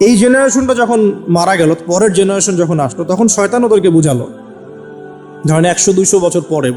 এই জেনারেশনটা যখন মারা গেল, পরের জেনারেশন যখন আসলো, তখন শয়তান ওদেরকে বুঝালো। ধরেন একশো, দুইশো বছর পরে।